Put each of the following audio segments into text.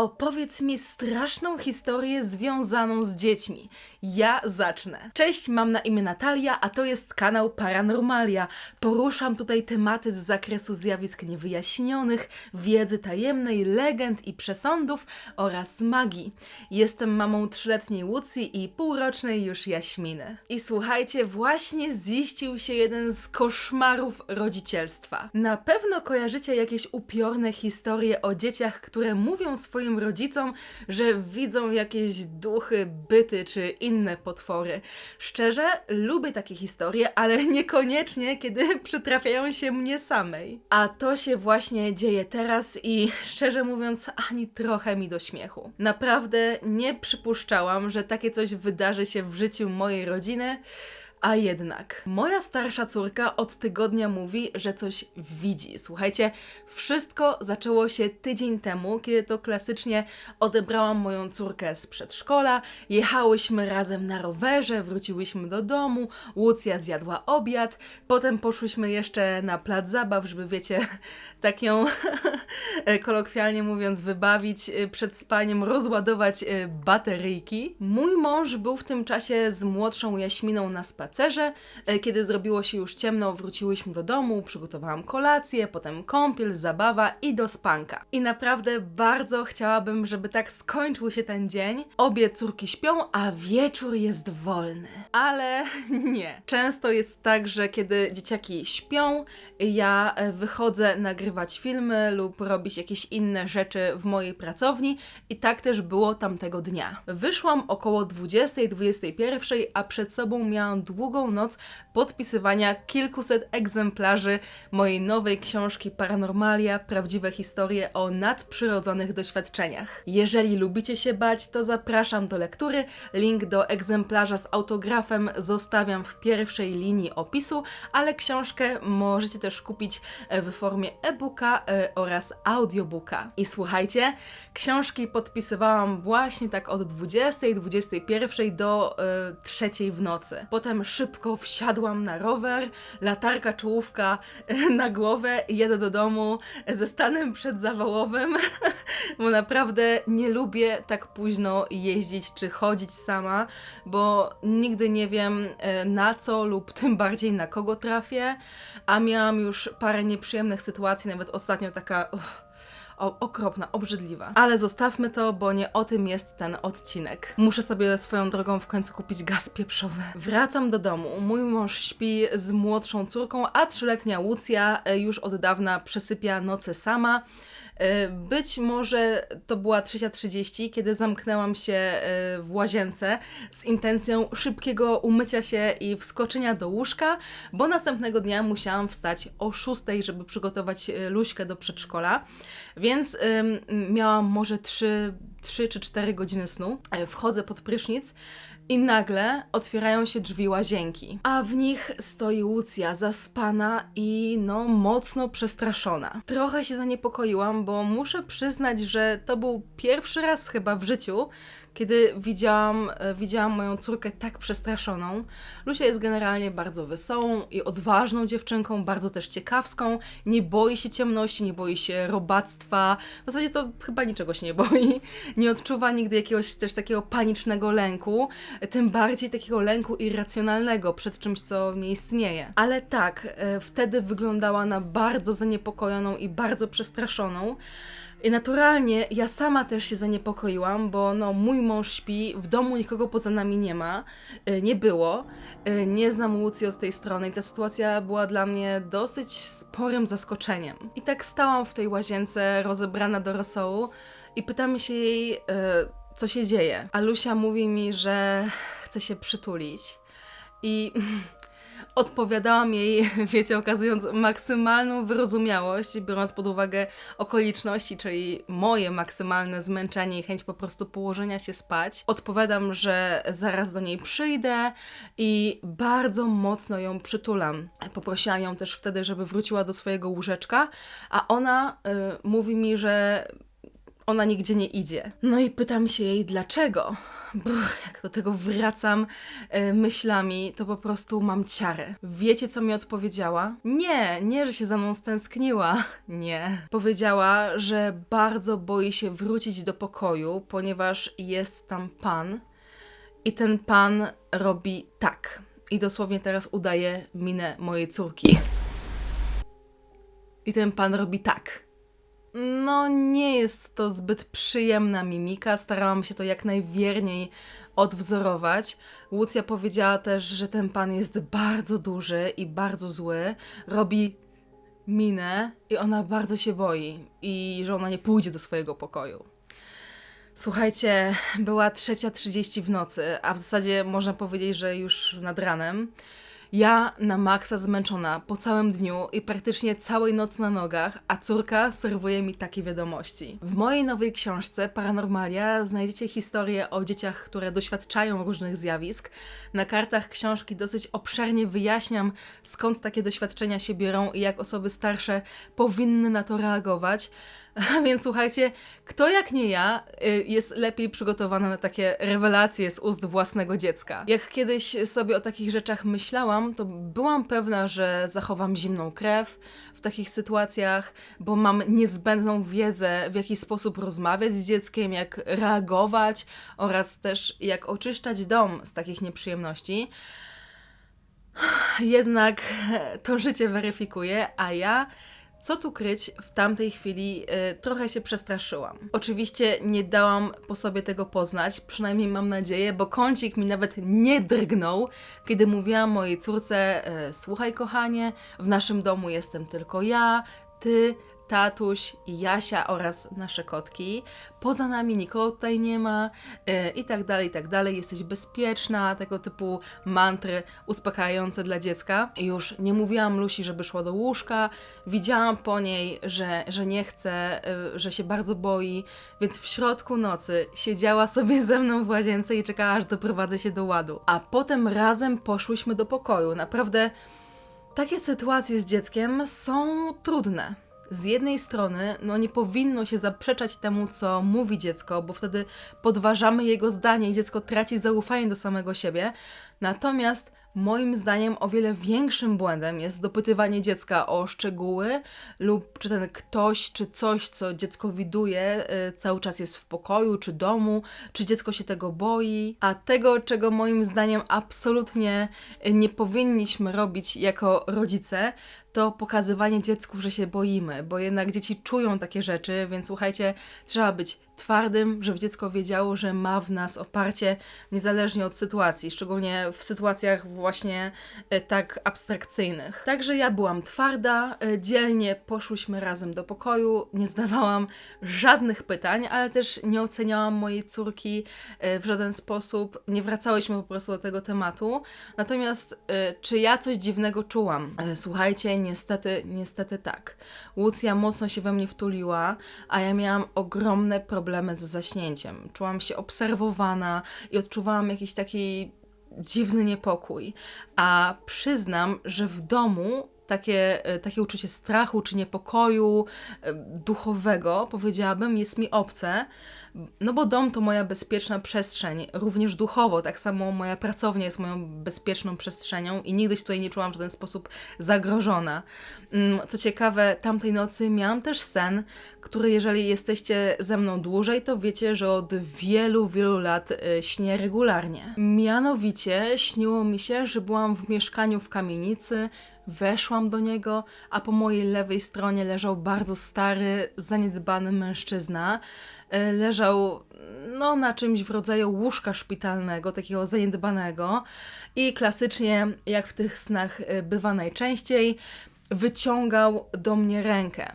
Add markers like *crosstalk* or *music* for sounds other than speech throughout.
Opowiedz mi straszną historię związaną z dziećmi. Ja zacznę. Cześć, mam na imię Natalia, a to jest kanał Paranormalia. Poruszam tutaj tematy z zakresu zjawisk niewyjaśnionych, wiedzy tajemnej, legend i przesądów oraz magii. Jestem mamą trzyletniej Łucji i półrocznej już Jaśminy. I słuchajcie, właśnie ziścił się jeden z koszmarów rodzicielstwa. Na pewno kojarzycie jakieś upiorne historie o dzieciach, które mówią swoim rodzicom, że widzą jakieś duchy, byty czy inne potwory. Szczerze, lubię takie historie, ale *laughs* niekoniecznie, kiedy *laughs* przytrafiają się mnie samej. A to się właśnie dzieje teraz i *laughs* szczerze mówiąc, ani trochę mi do śmiechu. Naprawdę nie przypuszczałam, że takie coś wydarzy się w życiu mojej rodziny. A jednak, moja starsza córka od tygodnia mówi, że coś widzi. Słuchajcie, wszystko zaczęło się tydzień temu, kiedy to klasycznie odebrałam moją córkę z przedszkola, jechałyśmy razem na rowerze, wróciłyśmy do domu, Łucja zjadła obiad, potem poszłyśmy jeszcze na plac zabaw, żeby wiecie, *laughs* tak ją *laughs* kolokwialnie mówiąc wybawić e, przed spaniem, rozładować e, bateryjki. Mój mąż był w tym czasie z młodszą Jaśminą na spacerze. E, Kiedy zrobiło się już ciemno, wróciłyśmy do domu, przygotowałam kolację, potem kąpiel, zabawa i do spanka. I naprawdę bardzo chciałabym, żeby tak skończył się ten dzień. Obie córki śpią, a wieczór jest wolny. Ale *laughs* nie. Często jest tak, że kiedy dzieciaki śpią, ja e, wychodzę nagrywać filmy lub robić jakieś inne rzeczy w mojej pracowni i tak też było tamtego dnia. Wyszłam około 20-21, a przed sobą miałam długą noc podpisywania kilkuset egzemplarzy mojej nowej książki Paranormalia prawdziwe historie o nadprzyrodzonych doświadczeniach. Jeżeli lubicie się bać, to zapraszam do lektury. Link do egzemplarza z autografem zostawiam w pierwszej linii opisu, ale książkę możecie też kupić e, w formie e-booka e, oraz audiobooka. I słuchajcie, książki podpisywałam właśnie tak od 20, 21 do e, 3 w nocy. Potem szybko wsiadłam na rower, latarka czołówka e, na głowę i jadę do domu ze stanem przedzawałowym, *laughs* bo naprawdę nie lubię tak późno jeździć czy chodzić sama, bo nigdy nie wiem e, na co lub *laughs* tym bardziej na kogo trafię, a miałam już parę nieprzyjemnych sytuacji, nawet ostatnio taka uff, o, okropna, obrzydliwa. Ale zostawmy to, bo nie o tym jest ten odcinek. Muszę sobie swoją drogą w końcu kupić gaz pieprzowy. Wracam do domu. Mój mąż śpi z młodszą córką, a trzyletnia Łucja e, już od dawna przesypia noce sama. E, Być może to była 3.30, kiedy zamknęłam się e, w łazience z intencją szybkiego umycia się i wskoczenia do łóżka, bo następnego dnia musiałam wstać o 6.00, żeby przygotować e, Luśkę do przedszkola, więc miałam może 3, 3 czy 4 godziny snu. Wchodzę pod prysznic i nagle otwierają się drzwi łazienki, a w nich stoi Łucja zaspana i no mocno przestraszona. Trochę się zaniepokoiłam, bo muszę przyznać, że to był pierwszy raz chyba w życiu, kiedy widziałam, e, widziałam moją córkę tak przestraszoną. Lucia jest generalnie bardzo wesołą i odważną dziewczynką, bardzo też ciekawską, nie boi się ciemności, nie boi się robactwa, w zasadzie to chyba niczego się nie boi, nie odczuwa nigdy jakiegoś też takiego panicznego lęku, tym bardziej takiego lęku irracjonalnego przed czymś, co nie istnieje. Ale tak, e, wtedy wyglądała na bardzo zaniepokojoną i bardzo przestraszoną. I naturalnie ja sama też się zaniepokoiłam, bo no, mój mąż śpi, w domu nikogo poza nami nie ma, y, nie było, y, nie znam Łucji od tej strony i ta sytuacja była dla mnie dosyć sporym zaskoczeniem. I tak stałam w tej łazience rozebrana do rosołu i pytam się jej, y, co się dzieje. A Lusia mówi mi, że chce się przytulić. I *laughs* odpowiadałam jej, *laughs* wiecie, okazując maksymalną wyrozumiałość, biorąc pod uwagę okoliczności, czyli moje maksymalne zmęczenie i chęć po prostu położenia się spać. Odpowiadam, że zaraz do niej przyjdę i bardzo mocno ją przytulam. Poprosiłam ją też wtedy, żeby wróciła do swojego łóżeczka, a ona y, mówi mi, że ona nigdzie nie idzie. No i pytam się jej dlaczego. Brr, jak do tego wracam e, myślami, to po prostu mam ciarę. Wiecie, co mi odpowiedziała? Nie, nie, że się za mną stęskniła. Nie. Powiedziała, że bardzo boi się wrócić do pokoju, ponieważ jest tam pan i ten pan robi tak. I dosłownie teraz udaje minę mojej córki. I ten pan robi tak. No, nie jest to zbyt przyjemna mimika. Starałam się to jak najwierniej odwzorować. Łucja powiedziała też, że ten pan jest bardzo duży i bardzo zły. Robi minę i ona bardzo się boi i że ona nie pójdzie do swojego pokoju. Słuchajcie, była trzecia trzydzieści w nocy, a w zasadzie można powiedzieć, że już nad ranem. Ja na maksa zmęczona po całym dniu i praktycznie całej noc na nogach, a córka serwuje mi takie wiadomości. W mojej nowej książce Paranormalia znajdziecie historię o dzieciach, które doświadczają różnych zjawisk. Na kartach książki dosyć obszernie wyjaśniam, skąd takie doświadczenia się biorą i jak osoby starsze powinny na to reagować. *laughs* Więc słuchajcie, kto jak nie ja y, jest lepiej przygotowany na takie rewelacje z ust własnego dziecka. Jak kiedyś sobie o takich rzeczach myślałam, to byłam pewna, że zachowam zimną krew w takich sytuacjach, bo mam niezbędną wiedzę, w jaki sposób rozmawiać z dzieckiem, jak reagować oraz też jak oczyszczać dom z takich nieprzyjemności. *sighs* Jednak to życie weryfikuje, a ja co tu kryć, w tamtej chwili y, trochę się przestraszyłam. Oczywiście nie dałam po sobie tego poznać, przynajmniej mam nadzieję, bo kącik mi nawet nie drgnął, kiedy mówiłam mojej córce: y, Słuchaj, kochanie, w naszym domu jestem tylko ja, ty, tatuś Jasia oraz nasze kotki. Poza nami nikogo tutaj nie ma yy, i tak dalej, i tak dalej. Jesteś bezpieczna, tego typu mantry uspokajające dla dziecka. Już nie mówiłam Lusi, żeby szła do łóżka. Widziałam po niej, że, że nie chce, yy, że się bardzo boi, więc w środku nocy siedziała sobie ze mną w łazience i czekała, aż doprowadzę się do ładu. A potem razem poszłyśmy do pokoju. Naprawdę takie sytuacje z dzieckiem są trudne z jednej strony, no nie powinno się zaprzeczać temu, co mówi dziecko, bo wtedy podważamy jego zdanie i dziecko traci zaufanie do samego siebie. Natomiast moim zdaniem o wiele większym błędem jest dopytywanie dziecka o szczegóły lub czy ten ktoś, czy coś, co dziecko widuje, y, cały czas jest w pokoju, czy domu, czy dziecko się tego boi. A tego, czego moim zdaniem absolutnie nie powinniśmy robić jako rodzice, to pokazywanie dziecku, że się boimy, bo jednak dzieci czują takie rzeczy, więc słuchajcie, trzeba być twardym, żeby dziecko wiedziało, że ma w nas oparcie niezależnie od sytuacji, szczególnie w sytuacjach właśnie e, tak abstrakcyjnych. Także ja byłam twarda, e, dzielnie poszłyśmy razem do pokoju, nie zdawałam żadnych pytań, ale też nie oceniałam mojej córki e, w żaden sposób, nie wracałyśmy po prostu do tego tematu. Natomiast czy ja coś dziwnego czułam? Słuchajcie, niestety, niestety tak. Łucja mocno się we mnie wtuliła, a ja miałam ogromne problemy z zaśnięciem. Czułam się obserwowana i odczuwałam jakiś taki dziwny niepokój. A przyznam, że w domu takie, e, takie uczucie strachu czy niepokoju e, duchowego, powiedziałabym, jest mi obce, no bo dom to moja bezpieczna przestrzeń, również duchowo, tak samo moja pracownia jest moją bezpieczną przestrzenią i nigdy się tutaj nie czułam w żaden sposób zagrożona. Mm, co ciekawe, tamtej nocy miałam też sen, który jeżeli jesteście ze mną dłużej, to wiecie, że od wielu, wielu lat y, śnię regularnie. Mianowicie śniło mi się, że byłam w mieszkaniu w kamienicy, weszłam do niego, a po mojej lewej stronie leżał bardzo stary, zaniedbany mężczyzna. E, leżał no, na czymś w rodzaju łóżka szpitalnego, takiego zaniedbanego i klasycznie, jak w tych snach e, bywa najczęściej, wyciągał do mnie rękę.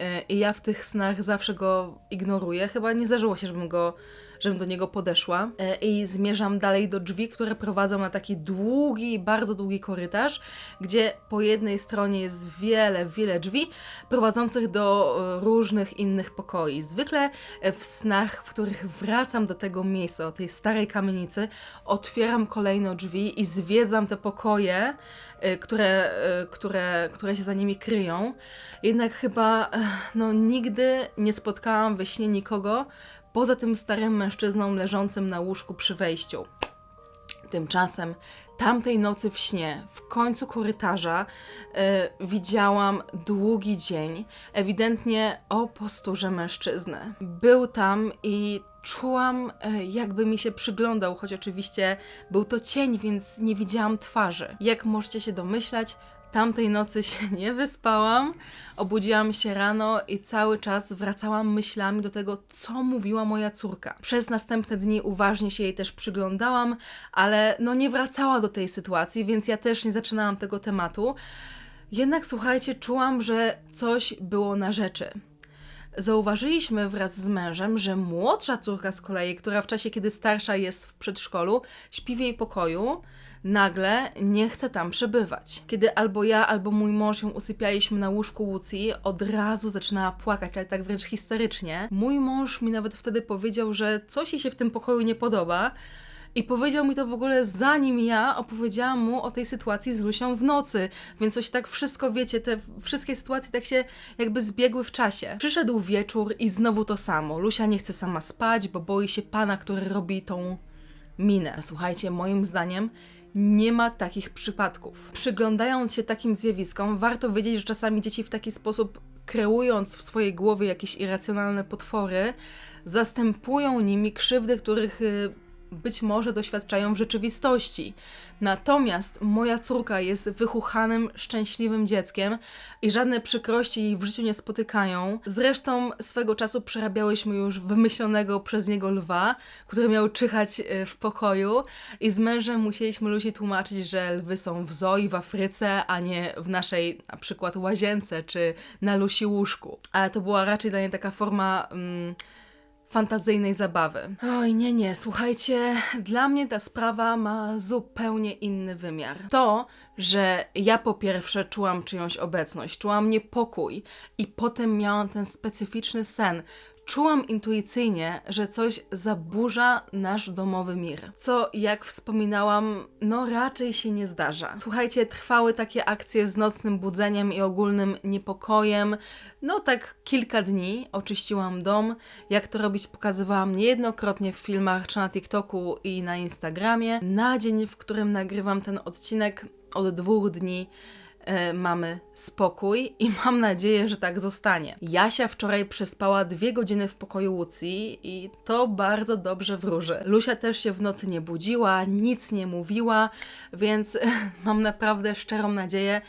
E, I ja w tych snach zawsze go ignoruję. Chyba nie zdarzyło się, żebym go żebym do niego podeszła e, i zmierzam dalej do drzwi, które prowadzą na taki długi, bardzo długi korytarz, gdzie po jednej stronie jest wiele, wiele drzwi prowadzących do e, różnych innych pokoi. Zwykle e, w snach, w których wracam do tego miejsca, do tej starej kamienicy, otwieram kolejne drzwi i zwiedzam te pokoje, które, które, które się za nimi kryją. Jednak chyba no, nigdy nie spotkałam we śnie nikogo, poza tym starym mężczyzną leżącym na łóżku przy wejściu. Tymczasem tamtej nocy w śnie, w końcu korytarza, e, widziałam długi dzień, ewidentnie o posturze mężczyzny. Był tam i czułam, e, jakby mi się przyglądał, choć oczywiście był to cień, więc nie widziałam twarzy. Jak możecie się domyślać, Tamtej nocy się *laughs* nie wyspałam, obudziłam się rano i cały czas wracałam myślami do tego, co mówiła moja córka. Przez następne dni uważnie się jej też przyglądałam, ale no nie wracała do tej sytuacji, więc ja też nie zaczynałam tego tematu. Jednak słuchajcie, czułam, że coś było na rzeczy. Zauważyliśmy wraz z mężem, że młodsza córka z kolei, która w czasie, kiedy starsza jest w przedszkolu, śpi w jej pokoju, nagle nie chce tam przebywać. Kiedy albo ja, albo mój mąż ją usypialiśmy na łóżku Łucji, od razu zaczynała płakać, ale tak wręcz historycznie. Mój mąż mi nawet wtedy powiedział, że coś jej się w tym pokoju nie podoba. I powiedział mi to w ogóle zanim ja opowiedziałam mu o tej sytuacji z Lusią w nocy. Więc coś tak wszystko, wiecie, te wszystkie sytuacje tak się jakby zbiegły w czasie. Przyszedł wieczór i znowu to samo. Lusia nie chce sama spać, bo boi się pana, który robi tą minę. Słuchajcie, moim zdaniem nie ma takich przypadków. Przyglądając się takim zjawiskom, warto wiedzieć, że czasami dzieci w taki sposób, kreując w swojej głowie jakieś irracjonalne potwory, zastępują nimi krzywdy, których y, być może doświadczają w rzeczywistości. Natomiast moja córka jest wychuchanym, szczęśliwym dzieckiem i żadne przykrości jej w życiu nie spotykają. Zresztą swego czasu przerabiałyśmy już wymyślonego przez niego lwa, który miał czyhać e, w pokoju i z mężem musieliśmy Lusi tłumaczyć, że lwy są w zoo w Afryce, a nie w naszej na przykład łazience czy na Lusi łóżku. Ale to była raczej dla niej taka forma... Mm, fantazyjnej zabawy. Oj, nie, nie, słuchajcie, dla mnie ta sprawa ma zupełnie inny wymiar. To, że ja po pierwsze czułam czyjąś obecność, czułam niepokój i potem miałam ten specyficzny sen, Czułam intuicyjnie, że coś zaburza nasz domowy mir. Co, jak wspominałam, no raczej się nie zdarza. Słuchajcie, trwały takie akcje z nocnym budzeniem i ogólnym niepokojem. No tak kilka dni oczyściłam dom. Jak to robić, pokazywałam niejednokrotnie w filmach, czy na TikToku i na Instagramie. Na dzień, w którym nagrywam ten odcinek, od dwóch dni mamy spokój i *laughs* mam nadzieję, że tak zostanie. Jasia wczoraj przespała dwie godziny w pokoju Łucji i to bardzo dobrze wróży. Lusia też się w nocy nie budziła, nic nie mówiła, więc *laughs* mam naprawdę szczerą nadzieję,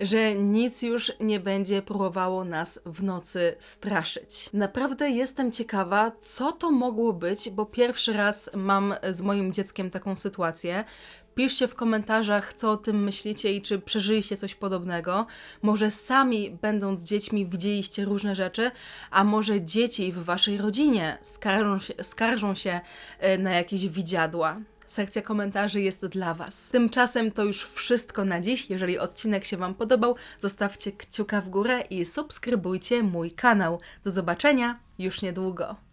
że nic już nie będzie próbowało nas w nocy straszyć. Naprawdę jestem ciekawa, co to mogło być, bo pierwszy raz mam z moim dzieckiem taką sytuację. Piszcie w komentarzach, co o tym myślicie i czy przeżyliście coś podobnego. Może sami, będąc dziećmi, widzieliście różne rzeczy, a może dzieci w waszej rodzinie skarżą się, skarżą się e, na jakieś widziadła. Sekcja komentarzy jest dla Was. Tymczasem to już wszystko na dziś. Jeżeli odcinek się Wam podobał, zostawcie kciuka w górę i subskrybujcie mój kanał. Do zobaczenia już niedługo.